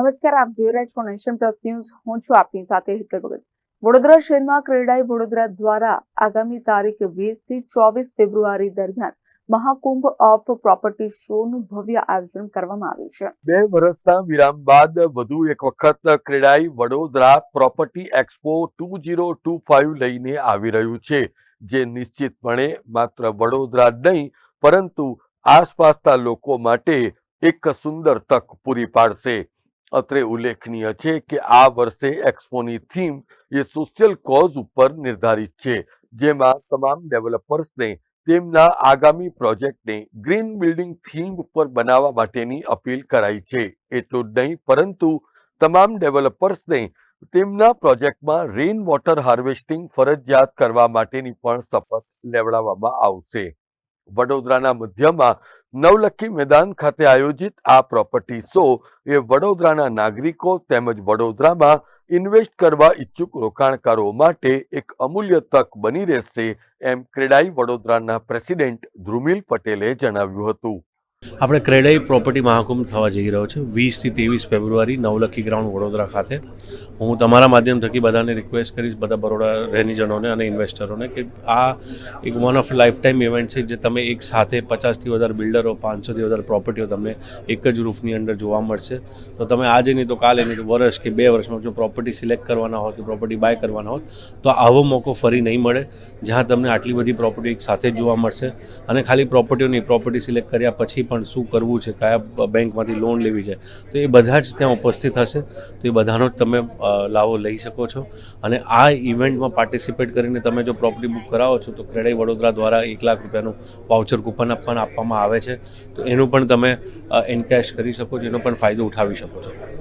નમસ્કાર, આપ જોઈ રહ્યા છો નેશન પ્લસ ન્યૂઝ. હું છું આપની સાથે હિતલ ભગત. વડોદરા શહેરમાં ક્રેડાઈ વડોદરા દ્વારા આગામી તારીખ વીસથી ચોવીસ ફેબ્રુઆરી દરમિયાન મહાકુંભ ઓફ પ્રોપર્ટી શોનું ભવ્ય આયોજન કરવામાં આવ્યું છે. બે વર્ષના વિરામ બાદ વધુ એક વખત CREDAI Vadodara property expo two zero two five લઈને આવી રહ્યું છે, જે નિશ્ચિતપણે માત્ર વડોદરા નહીં, પરંતુ આસપાસના લોકો માટે એક સુંદર તક પૂરી પાડશે. અત્રે ઉલ્લેખનીય છે કે આ વર્ષે એક્સપોની થીમ એ સોશિયલ કોઝ ઉપર નિર્ધારિત છે, જેમાં તમામ ડેવલપર્સને તેમના આગામી પ્રોજેક્ટને ગ્રીન બિલ્ડિંગ થીમ ઉપર બનાવવા માટેની અપીલ કરાઈ છે. એટલું જ નહીં, પરંતુ તમામ ડેવલપર્સને તેમના પ્રોજેક્ટમાં રેઇન વોટર હાર્વેસ્ટિંગ ફરજિયાત કરવા માટેની પણ શપથ લેવડાવવામાં આવશે. વડોદરાના મધ્યમાં નવલખી મેદાન ખાતે આયોજિત આ પ્રોપર્ટી શો એ વડોદરાના નાગરિકો તેમજ વડોદરામાં ઇન્વેસ્ટ કરવા ઈચ્છુક રોકાણકારો માટે એક અમૂલ્ય તક બની રહેશે, એમ ક્રેડાઈ વડોદરાના પ્રેસિડેન્ટ ધ્રુમિલ પટેલે જણાવ્યું હતું. આપણે ક્રેડાઈ પ્રોપર્ટી મહાકુંભ થવા જઈ રહ્યો છે. વીસથી ત્રેવીસ ફેબ્રુઆરી નવલખી ગ્રાઉન્ડ વડોદરા ખાતે. હું તમારા માધ્યમ થકી બધાને રિક્વેસ્ટ કરીશ, બધા બરોડા રહેણીજનોને અને ઇન્વેસ્ટરોને કે આ એક one of lifetime event છે જે તમે એક સાથે પચાસથી વધારે બિલ્ડરો પાંચસોથી વધારે પ્રોપર્ટીઓ તમને એક જ રૂફની અંદર જોવા મળશે. તો તમે આજે નહીં તો કાલે નહીં તો વર્ષ કે બે વર્ષમાં જો પ્રોપર્ટી સિલેક્ટ કરવાના હોય કે પ્રોપર્ટી બાય કરવાના હોય તો આવો મોકો ફરી નહીં મળે, જ્યાં તમને આટલી બધી પ્રોપર્ટી એક સાથે જોવા મળશે. અને ખાલી પ્રોપર્ટીઓની પ્રોપર્ટી સિલેક્ટ કર્યા પછી પણ શું કરવું છે, કયા બેંકમાંથી લોન લેવી છે, તો એ બધા જ ત્યાં ઉપસ્થિત હશે. તો એ બધાનો જ તમે લાવો લઈ શકો છો. અને આ ઇવેન્ટમાં પાર્ટિસિપેટ કરીને તમે જો પ્રોપર્ટી બુક કરાવો છો, તો ક્રેડાઈ વડોદરા દ્વારા એક લાખ રૂપિયાનું વાઉચર કૂપન પણ આપવામાં આવે છે. તો એનું પણ તમે એનકેશ કરી શકો છો, એનો પણ ફાયદો ઉઠાવી શકો છો.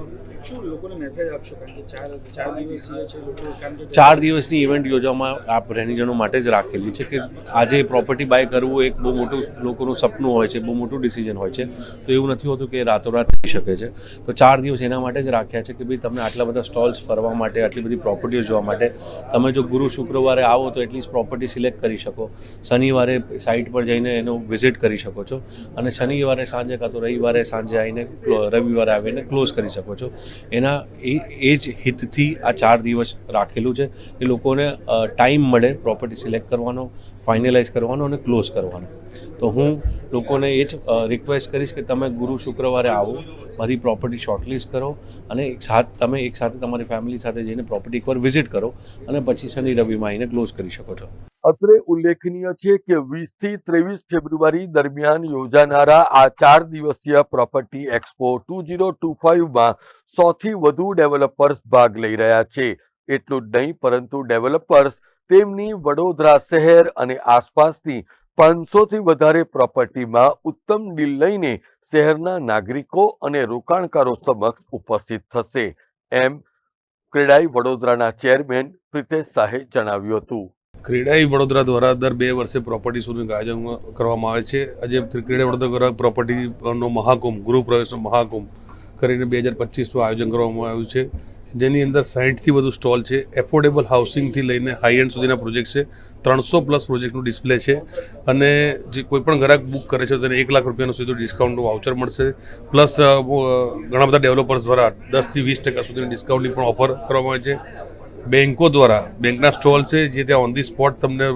ચાર દિવસની ઇવેન્ટ યોજવામાં આપ રહેણીજનો માટે જ રાખેલી છે કે આજે પ્રોપર્ટી બાય કરવું એક બહુ મોટું લોકોનું સપનું હોય છે બહુ મોટું ડિસિઝન હોય છે. તો એવું નથી હોતું કે રાતોરાત થઈ શકે છે. તો ચાર દિવસ એના માટે જ રાખ્યા છે કે ભાઈ તમને આટલા બધા સ્ટોલ્સ ફરવા માટે આટલી બધી પ્રોપર્ટીઓ જોવા માટે. તમે જો ગુરુ શુક્રવારે આવો તો એટલીસ્ટ પ્રોપર્ટી સિલેક્ટ કરી શકો. શનિવારે સાઇટ પર જઈને એનો વિઝિટ કરી શકો છો. અને શનિવારે સાંજે કાં તો રવિવારે સાંજે આવીને રવિવારે આવીને ક્લોઝ કરી શકો છો. એના એ એ જ હિતથી આ ચાર દિવસ રાખેલું છે કે લોકોને ટાઈમ મળે પ્રોપર્ટી સિલેક્ટ કરવાનો ફાઇનલાઇઝ કરવાનો અને ક્લોઝ કરવાનો. તો હું લોકોને એ જ રિક્વેસ્ટ કરીશ કે તમે ગુરુ શુક્રવારે આવો, મારી પ્રોપર્ટી શોર્ટલિસ્ટ કરો અને એક સાથ, તમે એક સાથે તમારી ફેમિલી સાથે જઈને પ્રોપર્ટી એકવાર વિઝિટ કરો અને પછી શનિ રવિમાં આવીને ક્લોઝ કરી શકો છો. અત્રે ઉલ્લેખનીય છે કે વીસથી ત્રેવીસ ફેબ્રુઆરી દરમિયાન યોજાનારા આ ચાર દિવસીય property expo two zero two ફાઇવમાં સૌથી વધુ ડેવલપર્સ ભાગ લઈ રહ્યા છે. એટલું જ નહીં, પરંતુ ડેવલપર્સ તેમની વડોદરા શહેર અને આસપાસની પાંચસોથી વધારે પ્રોપર્ટીમાં ઉત્તમ ડીલ લઈને શહેરના નાગરિકો અને રોકાણકારો સમક્ષ ઉપસ્થિત થશે, એમ ક્રેડાઈ વડોદરાના ચેરમેન પ્રિતેશ શાહે જણાવ્યું હતું. ક્રેડાઈ વડોદરા દ્વારા દર બે વર્ષે પ્રોપર્ટી શોનું આયોજન કરવામાં આવે છે. આજે ક્રેડાઈ વડોદરા પ્રોપર્ટીનો મહાકુંભ ગૃહ પ્રવેશનો મહાકુંભ કરીને બે હજાર પચીસનું આયોજન કરવામાં આવ્યું છે. જેની અંદર સાહીઠથી વધુ સ્ટોલ છે. એફોર્ડેબલ હાઉસિંગથી લઈને હાઈ એન્ડ સુધીના પ્રોજેક્ટ છે. ત્રણસો પ્લસ પ્રોજેક્ટનું ડિસ્પ્લે છે. અને જે કોઈ પણ ગ્રાહક બુક કરે છે, તેને એક લાખ રૂપિયાનું સીધું ડિસ્કાઉન્ટનું વાઉચર મળશે. પ્લસ ઘણા બધા ડેવલપર્સ દ્વારા દસથી વીસ ટકા સુધીની ડિસ્કાઉન્ટની પણ ઓફર કરવામાં આવે છે. બેન્કો દ્વારા, બેંકના સ્ટોલ છે, જે ત્યાં ઓન ધી સ્પોટ તમને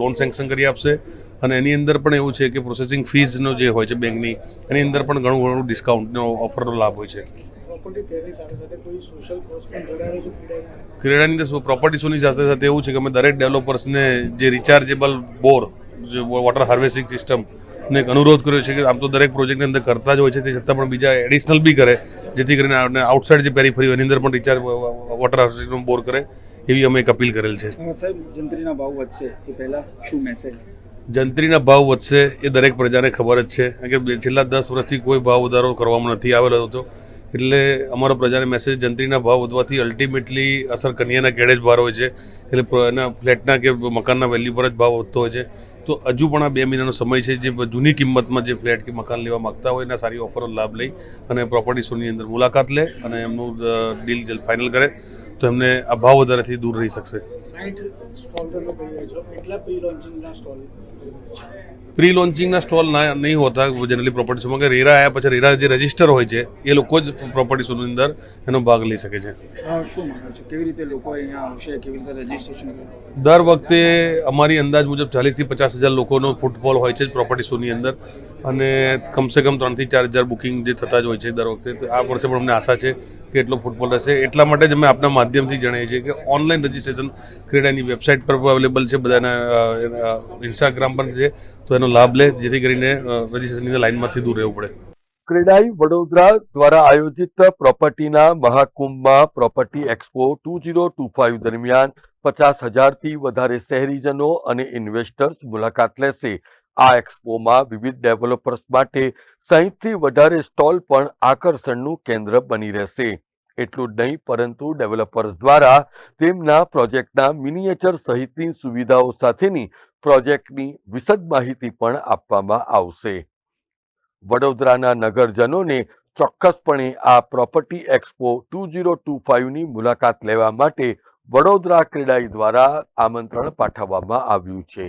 લોન સેન્કશન કરી આપશે. અને એની અંદર પણ એવું છે કે પ્રોસેસિંગ ફીઝનો જે હોય છે બેંકની, એની અંદર પણ ઘણું ઘણું ડિસ્કાઉન્ટનો ઓફરનો લાભ હોય છે. પ્રોપર્ટી ફેરની સાથે સાથે કોઈ સોશિયલ કોઝ પણ જોડાયેલો છે ક્રીડાના ક્રેડાની અંદર પ્રોપર્ટી શોની સાથે સાથે એવું છે કે અમે દરેક ડેવલપર્સને જે રિચાર્જેબલ બોર જે વોટર હાર્વેસ્ટિંગ સિસ્ટમ ને એક અનુરોધ કર્યો છે કે આમ તો દરેક પ્રોજેક્ટની અંદર કરતા જ હોય છે તે છતાં પણ બીજા એડિશનલ બી કરે જેથી કરીને આઉટસાઇડ જે પેરીફરી હોય એની અંદર પણ રિચાર્જ વોટર હાર્વેસ્ટિંગ બોર કરે એવી અમે એક અપીલ કરેલ છે. સાહેબ જંત્રીના ભાવ વધશે એ પહેલા શું મેસેજ જંત્રીના ભાવ વધશે એ દરેક પ્રજાને ખબર જ છે કારણ કે છેલ્લા દસ વર્ષથી કોઈ ભાવ વધારો કરવામાં નથી આવેલો હતો. એટલે અમારો પ્રજાને મેસેજ જંત્રીના ભાવ વધવાથી અલ્ટિમેટલી અસર કન્યાના કેળે જ ભાર હોય છે. એટલે એના ફ્લેટના કે મકાનના વેલ્યુ પર જ ભાવ વધતો હોય છે. તો હજુ પણ આ બે મહિનાનો સમય છે જે જૂની કિંમતમાં જે ફ્લેટ કે મકાન લેવા માગતા હોય એના સારી ઓફરનો લાભ લઈ અને પ્રોપર્ટી શોની અંદર મુલાકાત લે અને એમનું ડીલ ફાઇનલ કરે. તો એમને આ ભાવ વધારાથી દૂર રહી શકશે. પ્રી લોન્ચિંગના સ્ટોલ ના નહીં હોતા જનરલી પ્રોપર્ટી શોમાં કે રેરા આવ્યા પછી રેરા જે રજિસ્ટર હોય છે એ લોકો જ પ્રોપર્ટી શોની અંદર એનો ભાગ લઈ શકે છે. શું માનો છો? કેવી રીતે લોકો અહીંયા આવશે? કેવી રીતે રજીસ્ટ્રેશન દર વખતે અમારી અંદાજ મુજબ ચાલીસથી પચાસ હજાર લોકોનો ફૂટફોલ હોય છે પ્રોપર્ટી શોની અંદર. અને કમસે કમ ત્રણથી ચાર હજાર બુકિંગ જે થતા જ હોય છે દર વખતે. તો આ વર્ષે પણ અમને આશા છે કે એટલો ફૂટફોલ રહેશે. એટલા માટે જ અમે આપના માધ્યમથી જણાવીએ છીએ કે ઓનલાઈન રજીસ્ટ્રેશન ક્રીડાની વેબસાઇટ પર અવેલેબલ છે, બધાના ઇન્સ્ટાગ્રામ પર છે. તો એનો લાભ લે, જેથી કરીને રજીસ્ટ્રેશન લાઇનમાંથી દૂર રહેવું પડે. ક્રેડાઈ વડોદરા દ્વારા આયોજિત પ્રોપર્ટીના મહાકુંભમાં property expo two zero two five દરમિયાન પચાસ હજારથી વધારે શહેરીજનો અને ઇન્વેસ્ટર્સ મુલાકાત લેશે. આ એક્સપોમાં વિવિધ ડેવલપર્સ માટે સાહીઠથી વધારે સ્ટોલ પણ આકર્ષણનું કેન્દ્ર બની રહેશે. એટલું જ નહીં, પરંતુ ડેવલપર્સ દ્વારા તેમના પ્રોજેક્ટના મિનિએચર સહિતની સુવિધાઓ સાથેની પ્રોજેક્ટની વિશદ માહિતી પણ આપવામાં આવશે. વડોદરાના નગરજનોને ચોક્કસપણે આ property expo two zero two ફાઇવની મુલાકાત લેવા માટે વડોદરા ક્રેડાઈ દ્વારા આમંત્રણ પાઠવવામાં આવ્યું છે.